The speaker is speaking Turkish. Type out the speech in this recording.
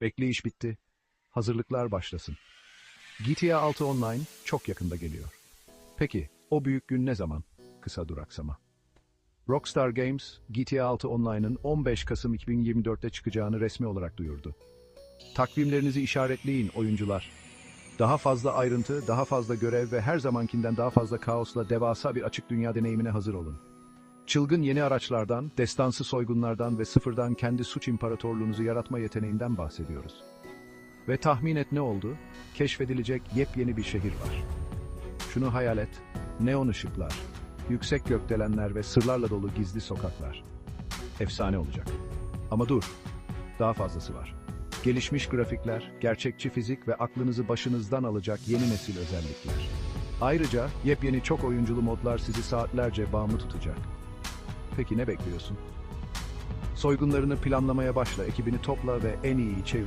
Bekleyiş bitti. Hazırlıklar başlasın. GTA 6 Online çok yakında geliyor. Peki, o büyük gün ne zaman? Kısa duraksama. Rockstar Games, GTA 6 Online'ın 15 Kasım 2024'te çıkacağını resmi olarak duyurdu. Takvimlerinizi işaretleyin oyuncular. Daha fazla ayrıntı, daha fazla görev ve her zamankinden daha fazla kaosla devasa bir açık dünya deneyimine hazır olun. Çılgın yeni araçlardan, destansı soygunlardan ve sıfırdan kendi suç imparatorluğunuzu yaratma yeteneğinden bahsediyoruz. Ve tahmin et ne oldu? Keşfedilecek yepyeni bir şehir var. Şunu hayal et, neon ışıklar, yüksek gökdelenler ve sırlarla dolu gizli sokaklar. Efsane olacak. Ama dur, daha fazlası var. Gelişmiş grafikler, gerçekçi fizik ve aklınızı başınızdan alacak yeni nesil özellikler. Ayrıca yepyeni çok oyunculu modlar sizi saatlerce bağımlı tutacak. Peki ne bekliyorsun? Soygunlarını planlamaya başla, ekibini topla ve en iyi çevre